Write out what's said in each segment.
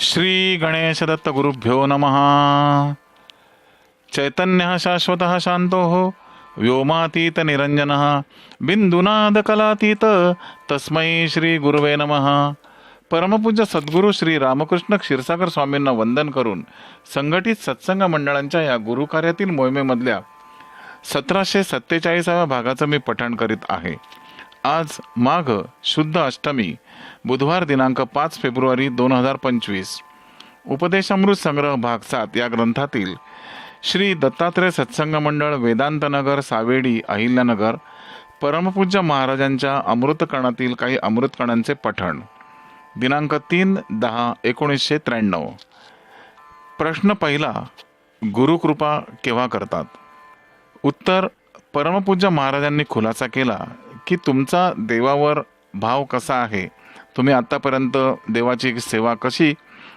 श्री गणेशदत्त गुरुभ्यो नमः। चैतन्यः शाश्वतः निरंजन बिंदुनाद कलातीत तस्मै श्री गुरुवे नमः। परमपूज्य सद्गुरू श्री रामकृष्ण क्षीरसागर स्वामींना वंदन करून संघटित सत्संग मंडळांच्या या गुरुकार्यातील मोहिमेमधल्या सतराशे सत्तेचाळीसाव्या भागाचं मी पठण करीत आहे. आज माघ शुद्ध अष्टमी बुधवार दिनांक पाच फेब्रुवारी दोन हजार पंचवीस. उपदेशामृत संग्रह भाग सात या ग्रंथातील श्री दत्तात्रय सत्संग मंडळ वेदांतनगर सावेडी अहिल्यानगर परमपूज्य महाराजांच्या अमृतकणातील काही अमृतकणांचे पठण. दिनांक तीन दहा एकोणीसशे त्र्याण्णव. प्रश्न पहिला गुरुकृपा केव्हा करतात? उत्तर परमपूज्य महाराजांनी खुलासा केला की तुमचा देवावर भाव कसा आहे? तुम्ही आत्तापर्यंत देवाची सेवा कशी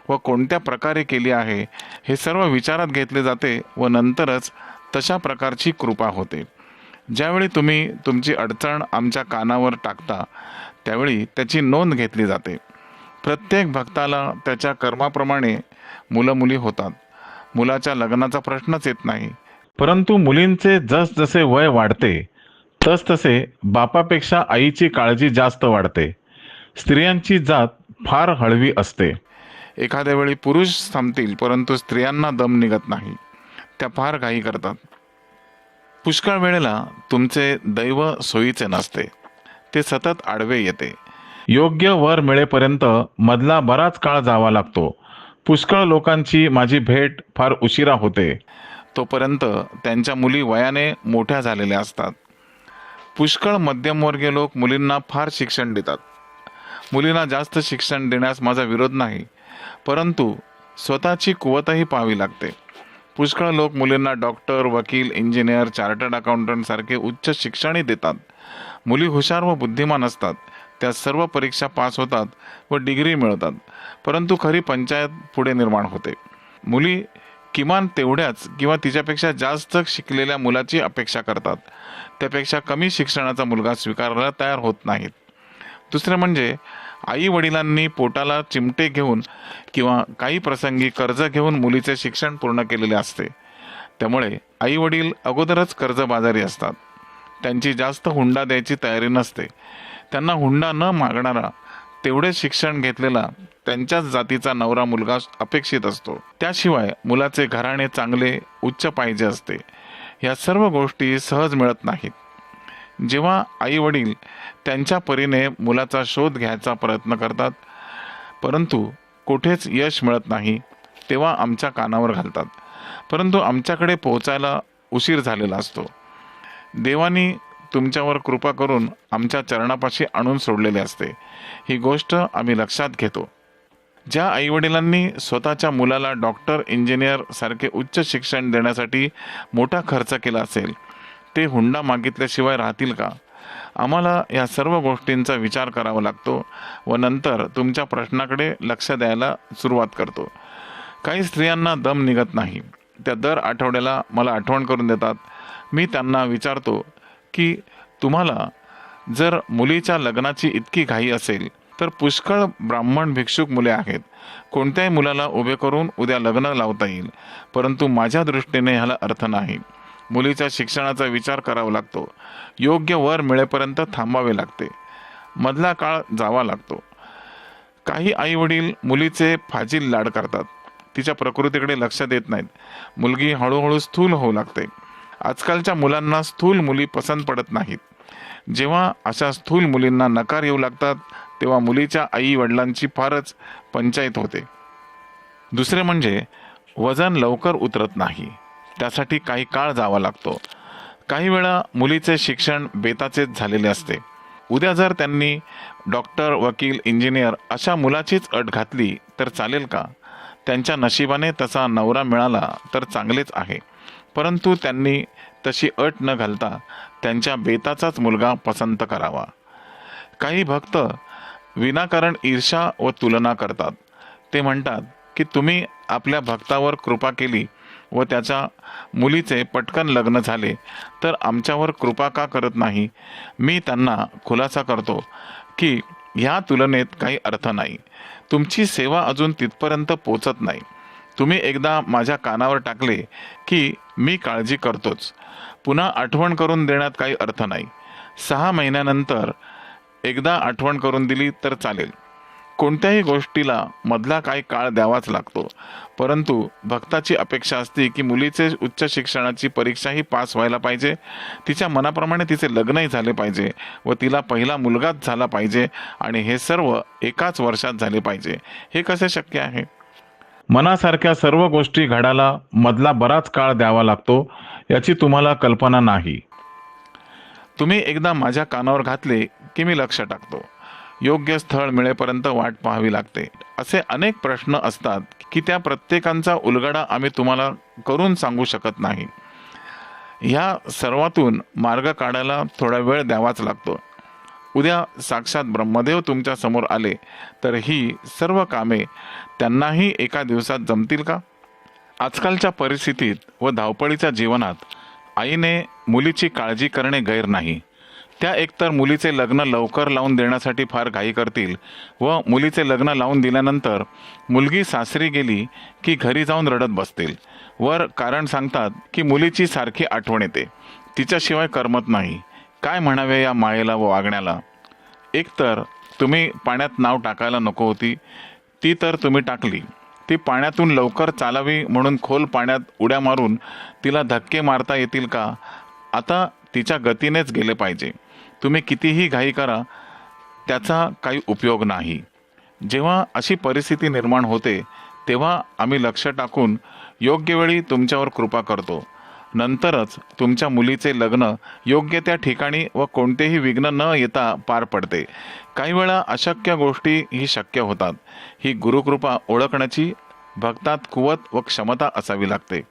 व कोणत्या प्रकारे केली आहे हे सर्व विचारात घेतले जाते व नंतरच तशा प्रकारची कृपा होते. ज्यावेळी तुम्ही तुमची अडचण आमच्या कानावर टाकता त्यावेळी त्याची नोंद घेतली जाते. प्रत्येक भक्ताला त्याच्या कर्माप्रमाणे मुलं मुली होतात. मुलाच्या लग्नाचा प्रश्नच येत नाही. परंतु मुलींचे जसजसे वय वाढते तसतसे बापापेक्षा आईची काळजी जास्त वाढते. स्त्रियांची जात फार हळवी असते. एखाद्या वेळी पुरुष थांबतील परंतु स्त्रियांना दम निघत नाही. त्या फार घाई करतात. पुष्कळ वेळेला तुमचे दैव सोयीचे नसते. ते सतत आडवे येते. योग्य वर मिळेपर्यंत मधला बराच काळ जावा लागतो. पुष्कळ लोकांची माझी भेट फार उशिरा होते. तोपर्यंत त्यांच्या मुली वयाने मोठ्या झालेल्या असतात. पुष्कळ मध्यमवर्गीय लोक मुलींना फार शिक्षण देतात. मुलींना जास्त शिक्षण देण्यास माझा विरोध नाही. परंतु स्वतःची कुवतही पाहावी लागते. पुष्कळ लोक मुलींना डॉक्टर वकील इंजिनियर चार्टर्ड अकाउंटंट सारखे उच्च शिक्षणही देतात. मुली हुशार व बुद्धिमान असतात. त्या सर्व परीक्षा पास होतात व डिग्री मिळवतात परंतु खरी पंचायत पुढे निर्माण होते. मुली किमान तेवढ्याच किंवा तिच्यापेक्षा जास्त शिकलेल्या मुलाची अपेक्षा करतात. त्यापेक्षा कमी शिक्षणाचा मुलगा स्वीकारायला तयार होत नाहीत. दुसरे म्हणजे आई वडिलांनी पोटाला चिमटे घेऊन किंवा काही प्रसंगी कर्ज घेऊन मुलीचे शिक्षण पूर्ण केलेले असते. त्यामुळे आई वडील अगोदरच कर्जबाजारी असतात. त्यांची जास्त हुंडा द्यायची तयारी नसते. त्यांना हुंडा न मागणारा तेवढे शिक्षण घेतलेला त्यांच्याच जातीचा नवरा मुलगा अपेक्षित असतो. त्याशिवाय मुलाचे घराणे चांगले उच्च पाहिजे असते. या सर्व गोष्टी सहज मिळत नाहीत. जेव्हा आई वडील त्यांच्या परीने मुलाचा शोध घ्यायचा प्रयत्न करतात परंतु कुठेच यश मिळत नाही तेव्हा आमच्या कानावर घालतात. परंतु आमच्याकडे पोहोचायला उशीर झालेला असतो. देवानी तुमच्यावर कृपा करून आमच्या चरणापाशी आणून सोडलेले असते. ही गोष्ट आम्ही लक्षात घेतो. ज्या आईवडिलांनी स्वतःच्या मुलाला डॉक्टर इंजिनियर सारखे उच्च शिक्षण देण्यासाठी मोठा खर्च केला असेल ते हुंडा मागितल्याशिवाय राहतील का? आम्हाला या सर्व गोष्टींचा विचार करावा लागतो व नंतर तुमच्या प्रश्नाकडे लक्ष द्यायला सुरुवात करतो. काही स्त्रियांना दम निघत नाही. त्या दर आठवड्याला मला आठवण करून देतात. मी त्यांना विचारतो की तुम्हाला जर मुलीच्या लग्नाची इतकी घाई असेल तर पुष्कळ ब्राह्मण भिक्षुक मुले आहेत. कोणत्याही मुलाला उभे करून उद्या लग्न लावता येईल. परंतु माझ्या दृष्टीने ह्याला अर्थ नाही. मुलीच्या शिक्षणाचा विचार करावा लागतो. योग्य वर मिळेपर्यंत थांबावे लागते. मधला काळ जावा लागतो. काही आई वडील मुलीचे फाजील लाड करतात. तिच्या प्रकृतीकडे लक्ष देत नाहीत. मुलगी हळूहळू स्थूल होऊ लागते. आजकालच्या मुलांना स्थूल मुली पसंत पडत नाहीत. जेव्हा अशा स्थूल मुलींना नकार येऊ लागतात तेव्हा मुलीच्या आई वडिलांची फारच पंचायत होते. दुसरे म्हणजे वजन लवकर उतरत नाही. त्यासाठी काही काळ जावा लागतो. काही वेळा मुलीचे शिक्षण बेताचेच झालेले असते. उद्या जर त्यांनी डॉक्टर वकील इंजिनियर अशा मुलाचीच अट घातली तर चालेल का? त्यांच्या नशिबाने तसा नवरा मिळाला तर चांगलेच आहे. परंतु त्यांनी तशी अट न घालता त्यांच्या बेताचाच मुलगा पसंत करावा. काही भक्त विनाकारण ईर्षा व तुलना करतात. ते म्हणतात की तुम्ही आपल्या भक्तावर कृपा केली व त्याच्या मुलीचे पटकन लग्न झाले तर आमच्यावर कृपा का करत नाही? मी त्यांना खुलासा करतो की ह्या तुलनेत काही अर्थ नाही. तुमची सेवा अजून तिथपर्यंत पोचत नाही. तुम्ही एकदा माझ्या कानावर टाकले की मी काळजी करतोच. पुन्हा आठवण करून देण्यात काही अर्थ नाही. सहा महिन्यानंतर एकदा आठवण करून दिली तर चालेल. कोणत्याही गोष्टीला मधला काही काळ द्यावाच लागतो. परंतु भक्ताची अपेक्षा असते की मुलीचे उच्च शिक्षणाची परीक्षाही पास व्हायला पाहिजे. तिच्या मनाप्रमाणे तिचे लग्नही झाले पाहिजे व तिला पहिला मुलगाच झाला पाहिजे आणि हे सर्व एकाच वर्षात झाले पाहिजे. हे कसे शक्य आहे? मनासारख्या सर्व गोष्टी घडायला मधला बराच काळ द्यावा लागतो याची तुम्हाला कल्पना नाही. तुम्ही एकदा माझ्या कानावर घातले की मी लक्ष टाकतो. योग्य स्थळ मिळेपर्यंत वाट पाहावी लागते. असे अनेक प्रश्न असतात की त्या प्रत्येकांचा उलगडा आम्ही तुम्हाला करून सांगू शकत नाही. ह्या सर्वातून मार्ग काढायला थोडा वेळ द्यावाच लागतो. उद्या साक्षात ब्रह्मदेव तुमच्यासमोर आले तर ही सर्व कामे त्यांनाही एका दिवसात जमतील का? आजकालच्या परिस्थितीत व धावपळीच्या जीवनात आईने मुलीची काळजी करणे गैर नाही. त्या एकतर मुलीचे लग्न लवकर लावून देण्यासाठी फार घाई करतील व मुलीचे लग्न लावून दिल्यानंतर मुलगी सासरी गेली की घरी जाऊन रडत बसतील. वर कारण सांगतात की मुलीची सारखी आठवण येते. तिच्याशिवाय करमत नाही. काय म्हणावे या मायेला व वागण्याला? एकतर तुम्ही पाण्यात नाव टाकायला नको होती. ती तर तुम्ही टाकली. ती पाण्यातून लवकर चालावी म्हणून खोल पाण्यात उड्या मारून तिला धक्के मारता येतील का? आता तिच्या गतीनेच गेले पाहिजे. तुम्ही कितीही घाई करा त्याचा काही उपयोग नाही. जेव्हा अशी परिस्थिती निर्माण होते तेव्हा आम्ही लक्ष टाकून योग्य वेळी तुमच्यावर कृपा करतो. नंतरच तुमच्या मुलीचे लग्न योग्य त्या ठिकाणी व कोणतेही विघ्न न येता पार पडते. काही वेळा अशक्य गोष्टी ही शक्य होतात. ही गुरुकृपा ओळखण्याची भक्तात कुवत व क्षमता असावी लागते.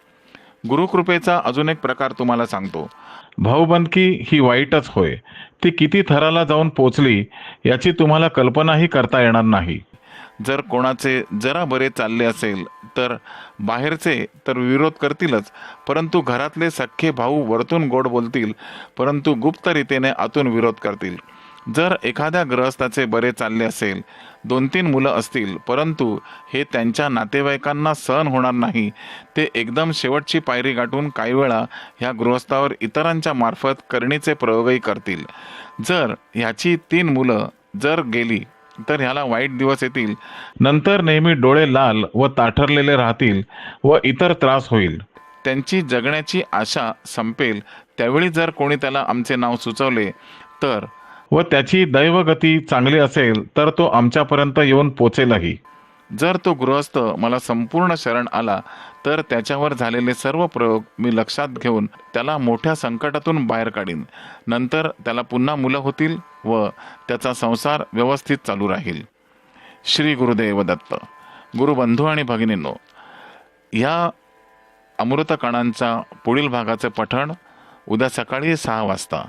गुरुकृपेचा अजून एक प्रकार तुम्हाला सांगतो. भाऊबंदकी ही वाईटच होय. ती किती थराला जाऊन पोचली याची तुम्हाला कल्पनाही करता येणार नाही. जर कोणाचे जरा बरे चालले असेल तर बाहेरचे तर विरोध करतीलच परंतु घरातले सख्खे भाऊ वरतून गोड बोलतील परंतु गुप्तरितेने आतून विरोध करतील. जर एखाद्या गृहस्थाचे बरे चालले असेल दोन तीन मुलं असतील परंतु हे त्यांच्या नातेवाईकांना सहन होणार नाही ते एकदम शेवटची पायरी गाठून काही वेळा ह्या गृहस्थावर इतरांच्या मार्फत करणीचे प्रयोगही करतील. जर ह्याची तीन मुलं जर गेली तर ह्याला वाईट दिवस येतील नंतर नेहमी डोळे लाल व ताठरलेले राहतील व इतर त्रास होईल. त्यांची जगण्याची आशा संपेल त्यावेळी जर कोणी त्याला आमचे नाव सुचवले तर व त्याची दैवगती चांगली असेल तर तो आमच्यापर्यंत येऊन पोचेलही. जर तो गृहस्थ मला संपूर्ण शरण आला तर त्याच्यावर झालेले सर्व प्रयोग मी लक्षात घेऊन त्याला मोठ्या संकटातून बाहेर काढीन. नंतर त्याला पुन्हा मुलं होतील व त्याचा संसार व्यवस्थित चालू राहील. श्री गुरुदेव दत्त. गुरुबंधू आणि भगिनींनो ह्या अमृतकणांच्या पुढील भागाचे पठण उद्या सकाळी सहा वाजता.